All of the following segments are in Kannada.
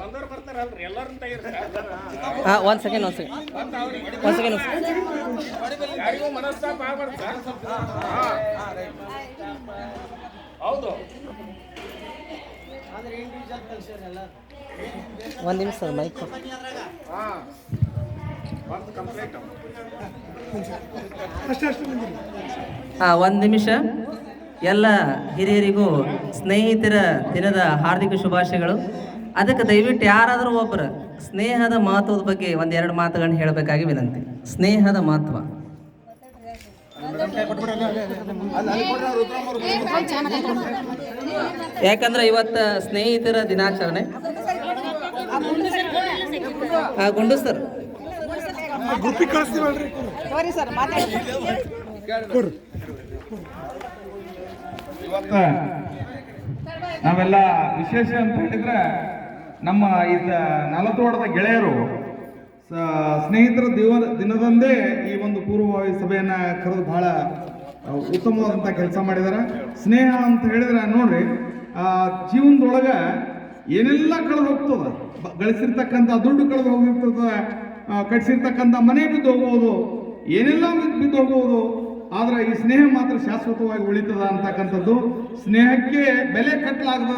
ಬಂದವ್ರು ಬರ್ತಾರಲ್ರಿ ಎಲ್ಲರೂ ತೆಗೀರಿ ಹಾಂ ಒಂದು ಸೆಕೆಂಡ್ ಒಂದು ಸೆಕೆಂಡ್ ಒಂದು ಸೆಕೆಂಡ್ ಯಾರಿಗೂ ಮನಸ್ತಾಪ ಆಗ್ಬಾರ್ದು ಸರ್. ಹಾ. ಹೌದು. ಒಂದು ನಿಮಿಷ ಸರ್ ಮೈಕ್ ಹಾ. ಒಂದು ಕಂಪ್ಲೇಂಟ್ ಹಾಂ ಒಂದು ನಿಮಿಷ. ಎಲ್ಲ ಹಿರಿಯರಿಗೂ ಸ್ನೇಹಿತರ ದಿನದ ಹಾರ್ದಿಕ ಶುಭಾಶಯಗಳು. ಅದಕ್ಕೆ ದಯವಿಟ್ಟು ಯಾರಾದರೂ ಒಬ್ಬರು ಸ್ನೇಹದ ಮಹತ್ವದ ಬಗ್ಗೆ ಒಂದೆರಡು ಮಾತುಗಳನ್ನ ಹೇಳಬೇಕಾಗಿ ವಿನಂತಿ. ಸ್ನೇಹದ ಮಹತ್ವ. ಯಾಕಂದ್ರೆ ಇವತ್ತು ಸ್ನೇಹಿತರ ದಿನಾಚರಣೆ. ಗುಂಡು ಸರ್ ನಾವೆಲ್ಲ ವಿಶೇಷ ಅಂತ ಹೇಳಿದ್ರೆ ನಮ್ಮ ಇದ ನಾಲತೋಟದ ಗೆಳೆಯರು ಸ್ನೇಹಿತರ ದಿವ, ದಿನದಂದೇ ಈ ಒಂದು ಪೂರ್ವಭಾವಿ ಸಭೆಯನ್ನು ಕರೆದು ಬಹಳ ಉತ್ತಮವಾದಂಥ ಕೆಲಸ ಮಾಡಿದ್ದಾರೆ ಸ್ನೇಹ ಅಂತ ಹೇಳಿದ್ರೆ ನೋಡ್ರಿ ಜೀವನದೊಳಗೆ ಏನೆಲ್ಲ ಕಳೆದು ಹೋಗ್ತದೆ? ಗಳಿಸಿರ್ತಕ್ಕಂಥ ದುಡ್ಡು ಕಳೆದು ಹೋಗಿರ್ತದೆ ಕಟ್ಸಿರ್ತಕ್ಕಂಥ ಮನೆ ಬಿದ್ದು ಹೋಗ್ಬೋದು, ಏನೆಲ್ಲ ಬಿದ್ದು ಹೋಗ್ಬೋದು, ಆದರೆ ಈ ಸ್ನೇಹ ಮಾತ್ರ ಶಾಶ್ವತವಾಗಿ ಉಳಿತದ ಅಂತಕ್ಕಂಥದ್ದು. ಸ್ನೇಹಕ್ಕೆ ಬೆಲೆ ಕಟ್ಟಲಾಗದ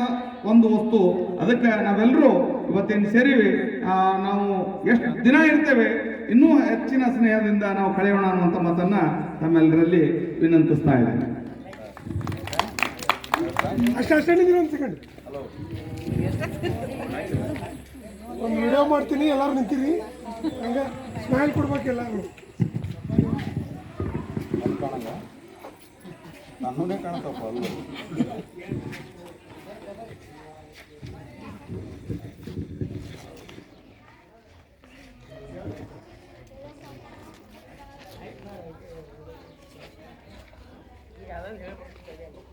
ಒಂದು ವಸ್ತು. ಅದಕ್ಕೆ ನಾವೆಲ್ಲರೂ ಇವತ್ತೇನು ಸೇರಿವಿ ನಾವು ಎಷ್ಟು ದಿನ ಇರ್ತೇವೆ ಇನ್ನೂ ಹೆಚ್ಚಿನ ಸ್ನೇಹದಿಂದ ನಾವು ಕಳೆಯೋಣ ಅನ್ನುವಂಥ ಮಾತನ್ನು ತಮ್ಮೆಲ್ಲರಲ್ಲಿ ವಿನಂತಿಸ್ತಾ ಇದ್ದೇನೆ. ಅಷ್ಟೇ ಅಷ್ಟೇ ನಿಂದಿರಿ ಒಂದು ಸೆಕೆಂಡ್ ಒಂದು ವಿಡಿಯೋ ಮಾಡ್ತೀನಿ ಎಲ್ಲರೂ ನಿಂತಿರಿ. ಹಂಗೆ ಸ್ಮೈಲ್ ಕೊಡ್ಬೇಕು ಎಲ್ಲರೂ. ನನ್ನೂನೇ ಕಾಣ್ತಪ್ಪ ಅಲ್ಲ. Yeah.